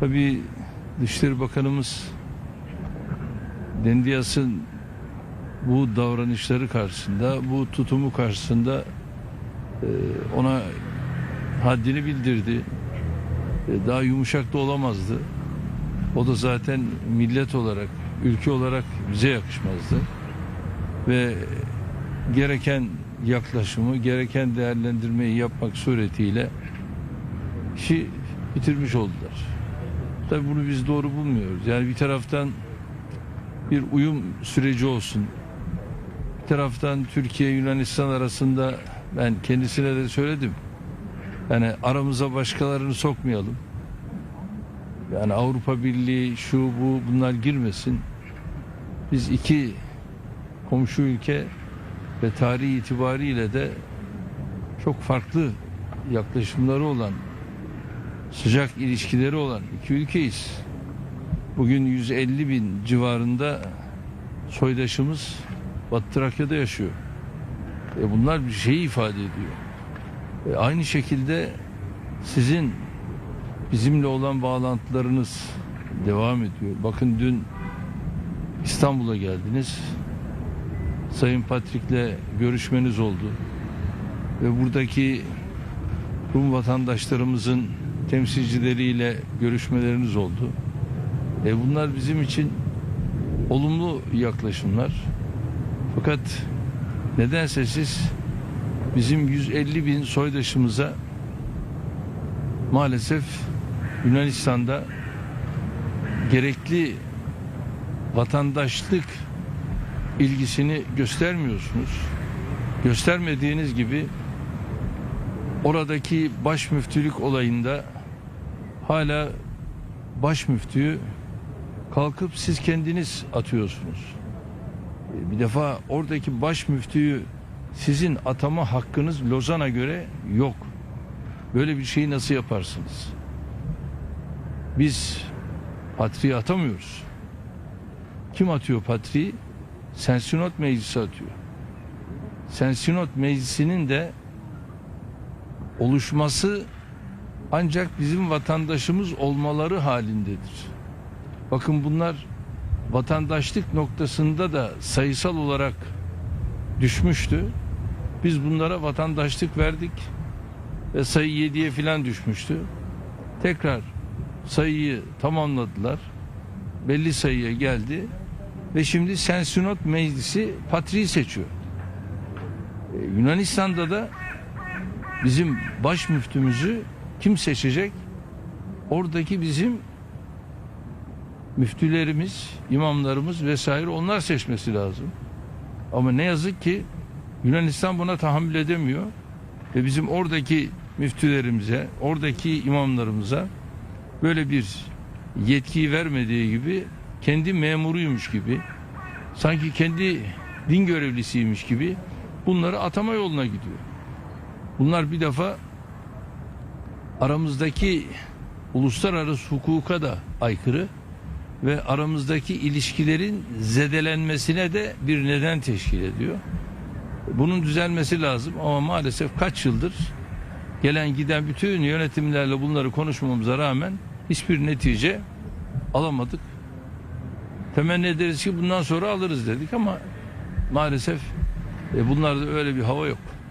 Tabii Dışişleri Bakanımız Dendiyas'ın bu davranışları karşısında, bu tutumu karşısında e, ona haddini bildirdi. E, Daha yumuşak da olamazdı. O da zaten millet olarak, ülke olarak bize yakışmazdı. Ve gereken yaklaşımı, gereken değerlendirmeyi yapmak suretiyle işi bitirmiş oldular. Tabii bunu biz doğru bulmuyoruz. Yani bir taraftan bir uyum süreci olsun. Bir taraftan Türkiye Yunanistan arasında ben kendisine de söyledim. Yani aramıza başkalarını sokmayalım. Yani Avrupa Birliği şu bu bunlar girmesin. Biz iki komşu ülke ve tarihi itibariyle de çok farklı yaklaşımları olan sıcak ilişkileri olan iki ülkeyiz. Bugün 150 bin civarında soydaşımız Batı Trakya'da yaşıyor. E bunlar bir şeyi ifade ediyor. E aynı şekilde sizin bizimle olan bağlantılarınız devam ediyor. Bakın dün İstanbul'a geldiniz. Sayın Patrick'le görüşmeniz oldu. Ve buradaki Rum vatandaşlarımızın temsilcileriyle görüşmeleriniz oldu. E bunlar bizim için olumlu yaklaşımlar. Fakat nedense siz bizim 150 bin soydaşımıza maalesef Yunanistan'da gerekli vatandaşlık ilgisini göstermiyorsunuz. Göstermediğiniz gibi oradaki baş müftülük olayında hala baş müftüyü kalkıp siz kendiniz atıyorsunuz. E, Bir defa oradaki baş müftüyü sizin atama hakkınız Lozan'a göre yok. Böyle bir şeyi nasıl yaparsınız? Biz patriği atamıyoruz. Kim atıyor patriği? Sensinot Meclisi atıyor. Sensinot Meclisi'nin de oluşması ancak bizim vatandaşımız olmaları halindedir. Bakın bunlar vatandaşlık noktasında da sayısal olarak düşmüştü. Biz bunlara vatandaşlık verdik ve sayı 7'ye filan düşmüştü. Tekrar sayıyı tamamladılar. Belli sayıya geldi ve şimdi Sensinot Meclisi patriği seçiyor. Ee, Yunanistan'da da bizim baş müftümüzü kim seçecek? Oradaki bizim müftülerimiz, imamlarımız vesaire onlar seçmesi lazım. Ama ne yazık ki Yunanistan buna tahammül edemiyor ve bizim oradaki müftülerimize, oradaki imamlarımıza böyle bir yetkiyi vermediği gibi kendi memuruymuş gibi sanki kendi din görevlisiymiş gibi bunları atama yoluna gidiyor. Bunlar bir defa aramızdaki uluslararası hukuka da aykırı ve aramızdaki ilişkilerin zedelenmesine de bir neden teşkil ediyor. Bunun düzelmesi lazım ama maalesef kaç yıldır gelen giden bütün yönetimlerle bunları konuşmamıza rağmen hiçbir netice alamadık. Temenni ederiz ki bundan sonra alırız dedik ama maalesef e, bunlarda öyle bir hava yok.